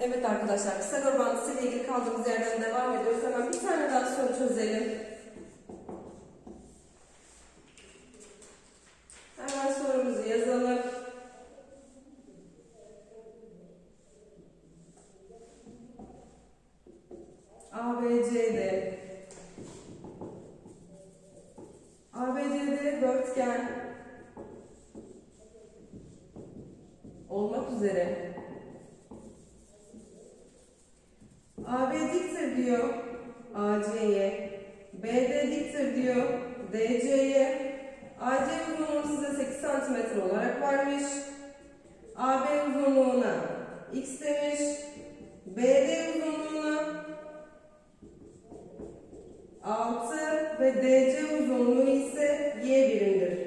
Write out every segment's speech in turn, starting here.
Evet arkadaşlar, bağıntısı ile ilgili kaldığımız yerden devam ediyoruz. Hemen bir tane daha soru çözelim. AB diktir diyor AC'ye. BD diktir diyor DC'ye. AC uzunluğunu size 8 cm olarak vermiş. AB uzunluğuna X demiş. BD uzunluğuna 6 ve DC uzunluğu ise Y birimdir.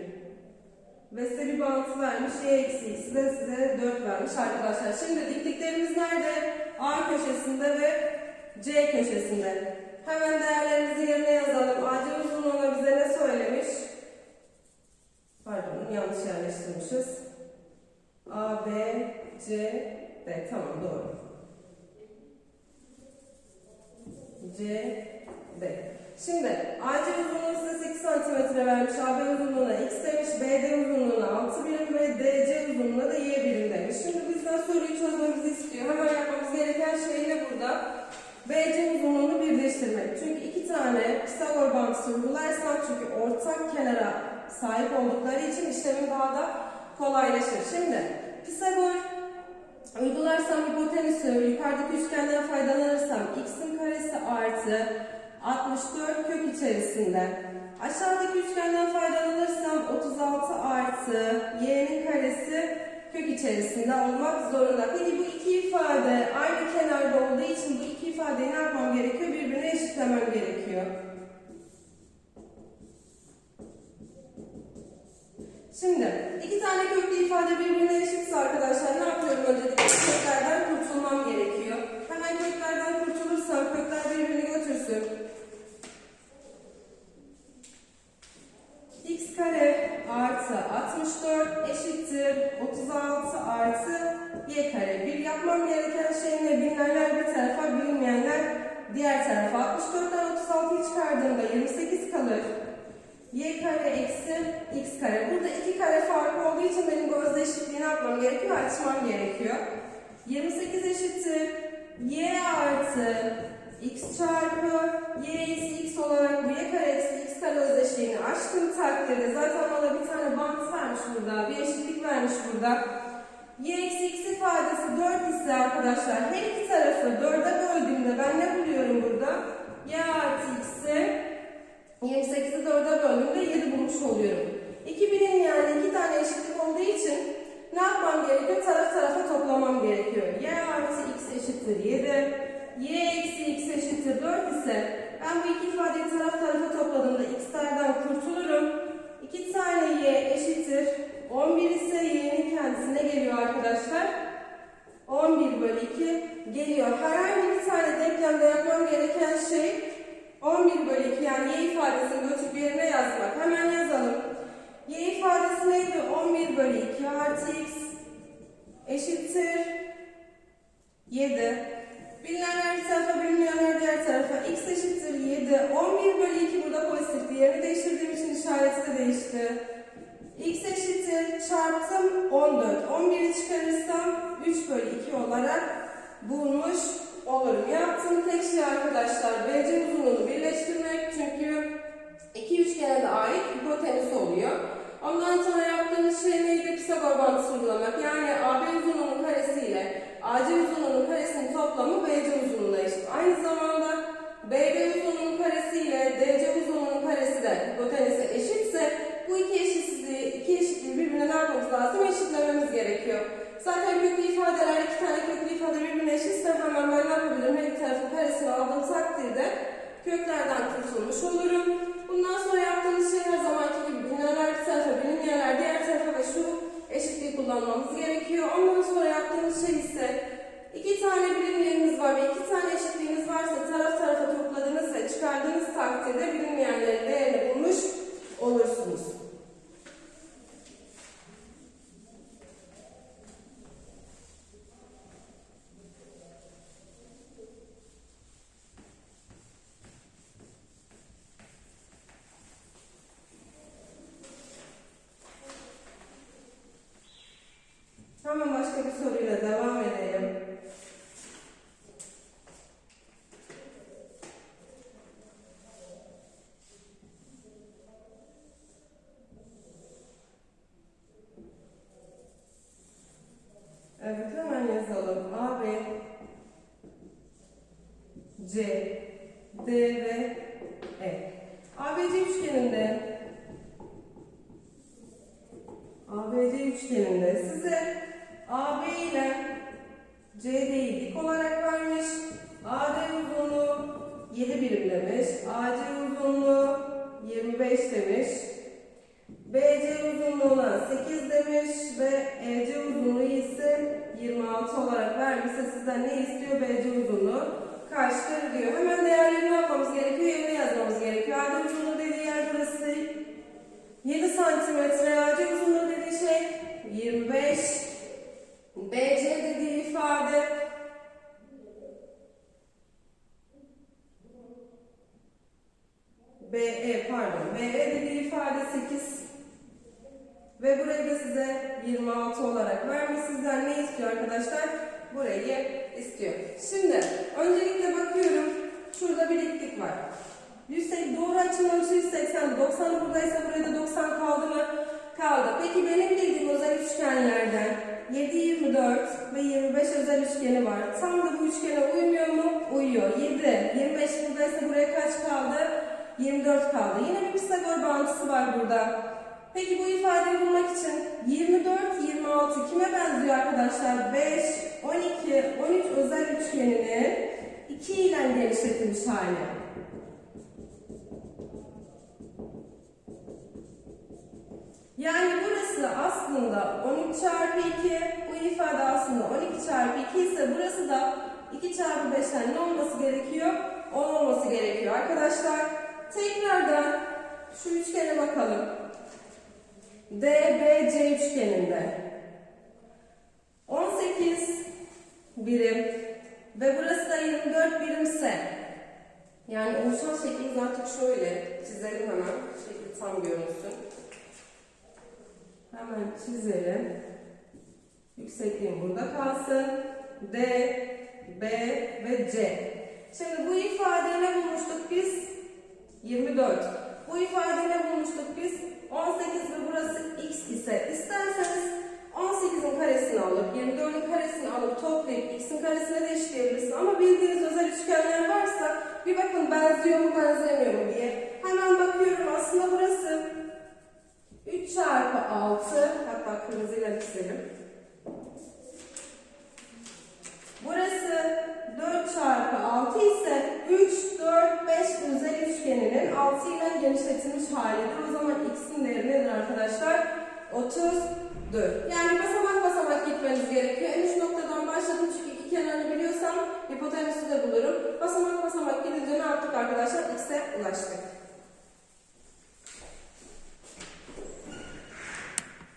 Ve size bir bağıntı vermiş. Y eksi X'i de size 4 vermiş arkadaşlar. Şimdi dikliklerimiz nerede? A köşesinde ve C köşesinde. Hemen değerlerimizi yerine yazalım. AC uzunluğuna bize ne söylemiş? Pardon yanlış yerleştirmişiz. A, B, C, D. Tamam doğru. C, D. Şimdi AC uzunluğu size 8 cm vermiş, AB uzunluğuna X demiş, BD uzunluğuna 6 birim ve DC uzunluğuna da Y birim demiş. Şimdi bizden soruyu çözmemizi istiyor. Hemen yapmamız gereken şey ne burada? BC uzunluğunu birleştirmek. Çünkü iki tane Pisagor bağıntısı uygularsam çünkü ortak kenara sahip oldukları için işlemin daha da kolaylaşır. Şimdi Pisagor uygularsam hipotenüsü yukarıdaki üçgenden faydalanırsam x'in karesi artı 64 kök içerisinde. Aşağıdaki üçgenden faydalanırsam 36 artı y'nin karesi kök içerisinde olmak zorunda. Peki bu iki ifade aynı kenarda olduğu için bu iki ifadeyi ne yapmam gerekiyor? Birbirine eşitlemem gerekiyor. Şimdi iki tane köklü ifade birbirine eşitse arkadaşlar ne yapıyorum öncelikle? Köklerden kurtulmam gerekiyor. Hemen köklerden kurtulursam kökler birbirini götürsün. x kare artı 64 eşittir 36 artı y kare. Bir yapmam gereken şey ne? Bilinenler bir tarafa, bilinmeyenler diğer tarafa. 64'ten 36'yı çıkardığımda 28 kalır. y kare eksi x kare. Burada iki kare farkı olduğu için benim bu özdeşlikliği ne yapmam gerekiyor? Açmam gerekiyor. 28 eşittir y artı x çarpı y eksi x olarak bu y kare eksi kare özdeşliğini açtığım takdirde zaten bana bir tane bant vermiş burada, bir eşitlik vermiş burada. y eksi x ifadesi 4 ise arkadaşlar her iki tarafı 4'e böldüğümde ben ne buluyorum burada? y artı x'i 28'i 4'e böldüğümde 7 bulmuş oluyorum. İki birim yani iki tane eşitlik olduğu için ne yapmam gerekiyor? Taraf tarafa toplamam gerekiyor. y artı x eşittir 7 y eksi x eşittir 4 ise ben bu iki ifadeyi taraf tarafa topladığımda x'lerden kurtulurum. 2 tane y eşittir 11 ise y'nin kendisine geliyor arkadaşlar. 11 bölü 2 geliyor. Herhangi bir tane denklemde yapmam gereken şey 11 bölü 2 yani y ifadesini götürüp yerine yazmak. Hemen yazalım. y ifadesi neydi? 11 bölü 2 artı x eşittir 7. Bilinenler Yerini değiştirdiğim için işareti de değişti. X eşittir çarptım 14. 11'i çıkarırsam 3 bölü 2 olarak bulmuş olurum. Yaptığım tek şey arkadaşlar BC uzunluğunu birleştirmek. Çünkü iki üçgene de ait hipotenüs oluyor. Ondan sonra yaptığımız şey neydi? Pisagor bağıntısı uygulamak. Yani AB uzunluğunun karesi ile AC uzunluğunun karesinin toplamı BC uzunluğuna eşit. Aynı zamanda BD uzunluğunun karesi ile DC uzunluğunun karesi de hipotenüse eşitse bu iki eşitsizliği, iki eşitliği birbirine ne yapmamız lazım? Eşitlememiz gerekiyor. Zaten köklü ifadeler, iki tane köklü ifade birbirine eşitse hemen ben ne yapabilirim? Her iki tarafın karesini aldığım takdirde köklerden kurtulmuş olurum. Bundan sonra yaptığımız şey her zamanki gibi bilinenler bir tarafa, bilinmeyenler diğer tarafa ve şu eşitliği kullanmamız gerekiyor. Ondan sonra yaptığımız şey ise iki tane bilinmeyenimiz var ve iki tane eşitliğimiz varsa taraf tarafa topladığınız ve çıkardığınız takdirde bilinmeyenlerin değerini bulmuş olursunuz. Hemen başka bir soruyla devam edelim. Evet hemen yazalım. A, B, C, D ve E. ABC üçgeninde ABC üçgeninde size AB ile CD'yi dik olarak vermiş. AD uzunluğu 7 birim demiş. AC uzunluğu 25 demiş. BC uzunluğuna 8 demiş ve EC uzunluğu ise 26 olarak vermişse sizden ne istiyor? BC uzunluğu kaçtır diyor. Hemen değerlerini almamız gerekiyor. Yerine yazmamız gerekiyor. AD uzunluğu dediği yer burası. 7 santimetre AC uzunluğu dediği şey 25. BC dediği ifade BE pardon BE dediği ifade 8 ve burayı da size 26 olarak vermiş. Sizden ne istiyor arkadaşlar? Burayı istiyor. Şimdi öncelikle bakıyorum. Şurada bir diklik var. 180, doğru açının ölçüsü 180. 90 buradaysa buraya da 90 kaldı mı? Kaldı. Peki benim bildiğim özel üçgenlerden 7, 24 ve 25 özel üçgeni var. Tam da bu üçgene uymuyor mu? Uyuyor. 7, 25 buradaysa buraya kaç kaldı? 24 kaldı. Yine bir Pisagor bağıntısı var burada. Peki bu ifadeyi bulmak için 24, 26 kime benziyor arkadaşlar? 5, 12, 13 özel üçgeninin 2 ile genişletilmiş hali. Yani aslında 13 çarpı 2, bu ifade aslında 12 çarpı 2 ise burası da 2 çarpı 5'ten ne olması gerekiyor? 10 olması gerekiyor arkadaşlar. Tekrardan şu üçgene bakalım. DBC üçgeninde 18 birim ve burası da 24 birimse yani oluşan şeklimiz artık şöyle çizelim hemen. Şekli tam görünsün. Hemen çizelim. Yüksekliğim burada kalsın. D, B ve C. Şimdi bu ifadeyi ne bulmuştuk biz? 24. Bu ifadeyi ne bulmuştuk biz? 18 ve burası x ise isterseniz 18'in karesini alıp 24'ün karesini alıp toplayıp x'in karesine de eşitleyebilirsiniz. Ama bildiğiniz özel üçgenler varsa bir bakın benziyor mu benzemiyor mu diye. Hemen bakıyorum aslında burası 3 çarpı 6 hatta kırmızıyla çizelim. Burası 4 çarpı 6 ise 3, 4, 5 özel üçgeninin 6 ile genişletilmiş halidir. O zaman x'in değeri nedir arkadaşlar? 30'dur. Yani basamak basamak gitmeniz gerekiyor. En üst noktadan başladım çünkü iki kenarını biliyorsam hipotenüsü de bulurum. Basamak basamak gidince ne yaptık arkadaşlar? X'e ulaştık.